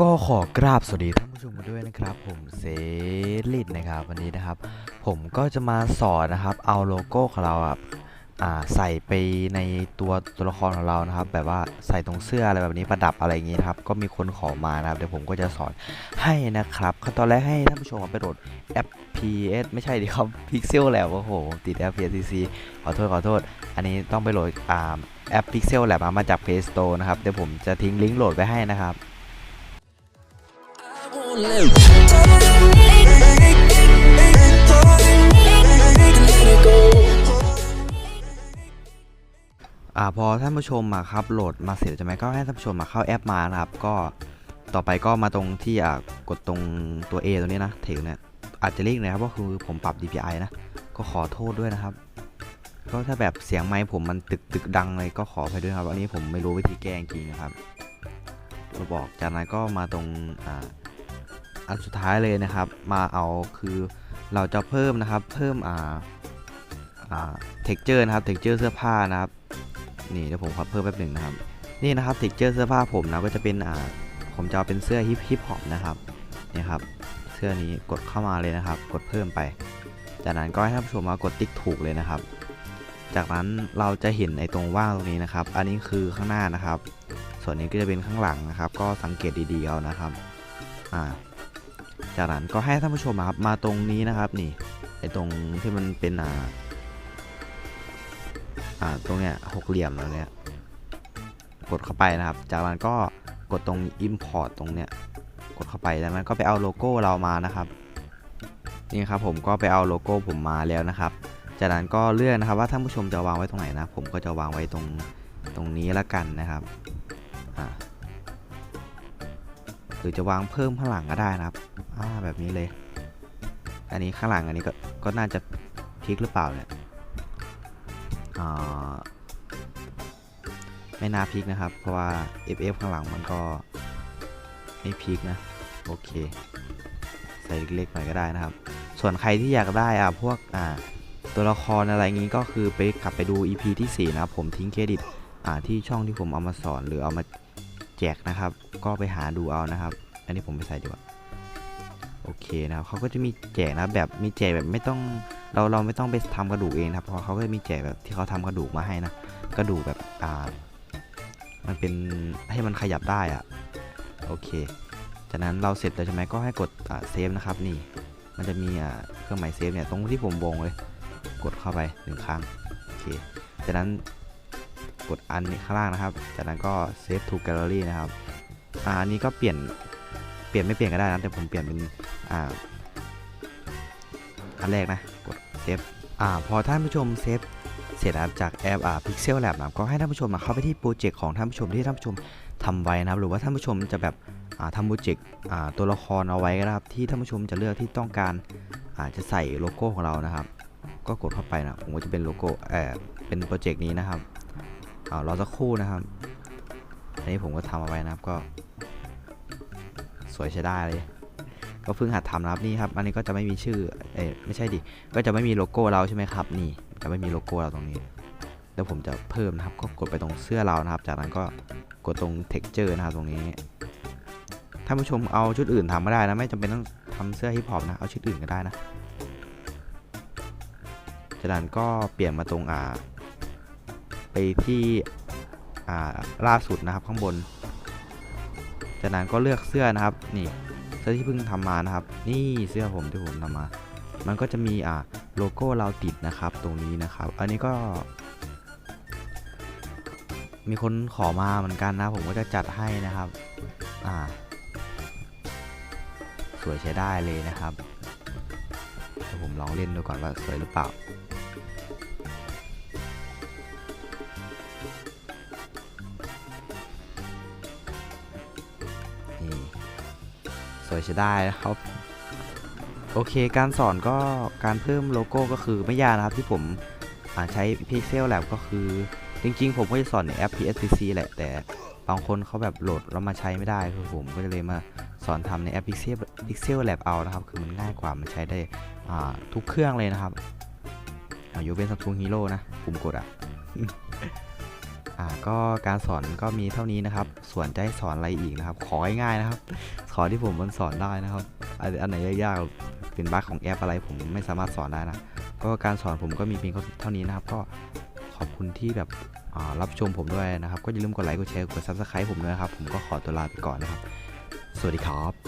ก็ขอกราบสวัสดีท่านผู้ชมด้วยนะครับ ผมเซลิดนะครับวันนี้นะครับ ผมก็จะมาสอนนะครับ เอาโลโก้ของเราอะอ่าใส่ไปในตัวตัวละครของเรานะครับ แบบว่าใส่ตรงเสื้ออะไรแบบนี้ประดับอะไรอย่างงี้นะครับ ก็มีคนขอมานะครับเดี๋ยวผมก็จะสอนให้นะครับขั้นตอนแรกให้ท่านผู้ชมไปโหลดแอป PS ไม่ใช่ดิครับ Pixel แล้วโอ้โหติดแอป PSCC ขอโทษขอโทษ อันนี้ต้องไปโหลดอ่าแอป Pixel แหลบมาจาก Play Store นะครับเดี๋ยวผมจะทิ้งลิงก์โหลดไว้ให้นะครับ อ่าพอท่านผู้ชมมาครับโหลดมาเสร็จใช่ไหมก็ให้ท่านผู้ชมมาเข้าแอปมานะครับก็ต่อไปก็มาตรงที่อ่ากดตรงตัว A ตัวนี้นะถึงเนี่ยอาจจะเรียกนะครับก็คือผมปรับ DPI นะ ก็ขอโทษด้วยนะครับ ก็ถ้าแบบเสียงไมค์ผมมันตึกตึกดังเลยก็ขอไปด้วยครับ อันนี้ผมไม่รู้วิธีแก้จริงนะครับเราบอกจากนั้นก็มาตรงอ่า อันสุดท้ายเลยนะครับ มาเอาคือเราจะเพิ่มนะครับ เพิ่มอ่าอ่า texture นะครับ texture เสื้อผ้านะครับนี่เดี๋ยวผมขอเพิ่มแป๊บหนึ่งนะครับ นี่นะครับ texture เสื้อผ้าผมนะก็จะเป็นอ่าผมจะเอาเป็นเสื้อฮิปฮิปฮอปนะครับนี่ครับเสื้อนี้กดเข้ามาเลยนะครับ กดเพิ่มไปจากนั้นก็ให้ท่านผู้ชมมากดติ๊กถูกเลยนะครับ จากนั้นเราจะเห็นไอ้ตรงว่างตรงนี้นะครับ อันนี้คือข้างหน้านะครับ ส่วนนี้ก็จะเป็นข้างหลังนะครับ ก็สังเกตดีๆเอานะครับ อ่า จากนั้นก็ให้ท่านผู้ชมครับมาตรงนี้นะครับนี่ไอตรงที่มันเป็นอ่าอ่าตรงเนี้ยหกเหลี่ยมตรงเนี้ยกดเข้าไปนะครับ จากนั้นก็กดตรง import ตรงเนี้ยกดเข้าไปจากนั้นก็ไปเอาโลโก้เรามานะครับนี่ครับผมก็ไปเอาโลโก้ผมมาแล้วนะครับ จากนั้นก็เลือกนะครับว่าท่านผู้ชมจะวางไว้ตรงไหนนะ ผมก็จะวางไว้ตรงตรงนี้ละกันนะครับหรือจะวางเพิ่มข้างหลังก็ได้นะครับ อ่าแบบนี้เลย อันนี้ข้างหลังอันนี้ก็ก็น่าจะพลิกหรือเปล่าเนี่ยอ่าไม่น่าพลิกนะครับ เพราะว่า FF ข้างหลังมันก็ไม่พลิกนะ โอเค ใส่เล็กๆหน่อยก็ได้นะครับ ส่วนใครที่อยากได้อะพวกอ่าตัวละครอะไรงี้ก็คือไปกลับไปดู EP ที่ 4 นะครับผมทิ้งเครดิตอ่าที่ช่องที่ผมเอามาสอนหรือเอามาแจกนะครับ ก็ไปหาดูเอานะครับ อันนี้ผมไปใส่ดีกว่า อเคนะครับเขาก็จะมีแจกนะแบบมีแจกแบบไม่ต้องเราเราไม่ต้องไปทำกระดูกเองนะครับเพราะเขาก็จะมีแจกแบบที่เขาทำกระดูกมาให้นะกระดูกแบบอ่ามันเป็นให้มันขยับได้อะโอเค จากนั้นเราเสร็จแล้วใช่ไหมก็ให้กดอ่าเซฟนะครับนี่ มันจะมีอ่าเครื่องหมายเซฟเนี่ยตรงที่ผมวงเลย กดเข้าไปหนึ่งครั้งโอเคจากนั้นกดอันนี้ข้างล่างนะครับ จากนั้นก็เซฟทูแกลเลอรี่นะครับอ่าอันนี้ก็เปลี่ยนเปลี่ยนไม่เปลี่ยนก็ได้นะแต่ผมเปลี่ยนเป็น อ่าอันแรกนะกดเซฟอ่าพอท่านผู้ชมเซฟเสร็จนะครับจากแอปอ่า Pixel Lab นะก็ให้ท่านผู้ชมมาเข้าไปที่โปรเจกต์ของท่านผู้ชมที่ท่านผู้ชมทำไว้นะครับ หรือว่าท่านผู้ชมจะแบบอ่าทำโปรเจกต์อ่าตัวละครเอาไว้ก็ได้ครับ ที่ท่านผู้ชมจะเลือกที่ต้องการอาจจะใส่โลโก้ของเรานะครับ ก็กดเข้าไปนะผมก็จะเป็นโลโก้เออเป็นโปรเจกต์นี้นะครับอ่ารอสักครู่นะครับอันนี้ผมก็ทำเอาไว้นะครับก็ สวยใช้ได้เลย ก็เพิ่งหัดทำนะครับนี่ครับ อันนี้ก็จะไม่มีชื่อเอ้ไม่ใช่ดิก็จะไม่มีโลโก้เราใช่ไหมครับ นี่จะไม่มีโลโก้เราตรงนี้แล้วผมจะเพิ่มนะครับก็กดไปตรงเสื้อเรานะครับ จากนั้นก็กดตรง texture นะครับตรงนี้ท่านผู้ชมเอาชุดอื่นทำก็ได้นะไม่จำเป็นต้องทำเสื้อฮิปฮอปนะเอาชุดอื่นก็ได้นะจากนั้นก็เปลี่ยนมาตรงอ่า ไปที่อ่าล่าสุดนะครับข้างบนจากนั้นก็เลือกเสื้อนะครับนี่ เสื้อที่เพิ่งทำมานะครับ นี่เสื้อผมที่ผมทำมา มันก็จะมีอ่าโลโก้เราติดนะครับ ตรงนี้นะครับ อันนี้ก็ มีคนขอมาเหมือนกันนะ ผมก็จะจัดให้นะครับ อ่า สวยใช้ได้เลยนะครับเดี๋ยวผมลองเล่นดูก่อนว่าสวยหรือเปล่า สวยใช้ได้นะครับ โอเคการสอนก็การเพิ่มโลโก้ก็คือไม่ยากนะครับที่ผมใช้ Pixel Lab ก็คือ จริงๆ ผมก็จะสอนในแอป PSCC แหละ แต่บางคนเขาแบบโหลดแล้วมาใช้ไม่ได้คือผมก็เลยมาสอนทำในแอป Pixel Pixel Lab เอานะครับ คือมันง่ายกว่ามันใช้ได้ทุกเครื่องเลยนะครับอ่ายกเว้น Samsung Hero นะปุ่มกดอะ อ่าก็การสอนก็มีเท่านี้นะครับ ส่วนจะให้สอนอะไรอีกนะครับ ของ่ายๆนะครับ ขอที่ผมมันสอนได้นะครับ อันไหนยากๆเป็นบั๊กของแอปอะไรผมไม่สามารถสอนได้นะ ก็การสอนผมก็มีเพียงเท่านี้นะครับ ก็ขอบคุณที่แบบรับชมผมด้วยนะครับ ก็อย่าลืมกดไลค์ กดแชร์ กด subscribe ผมด้วยนะครับ ผมก็ขอตัวลาไปก่อนนะครับ สวัสดีครับ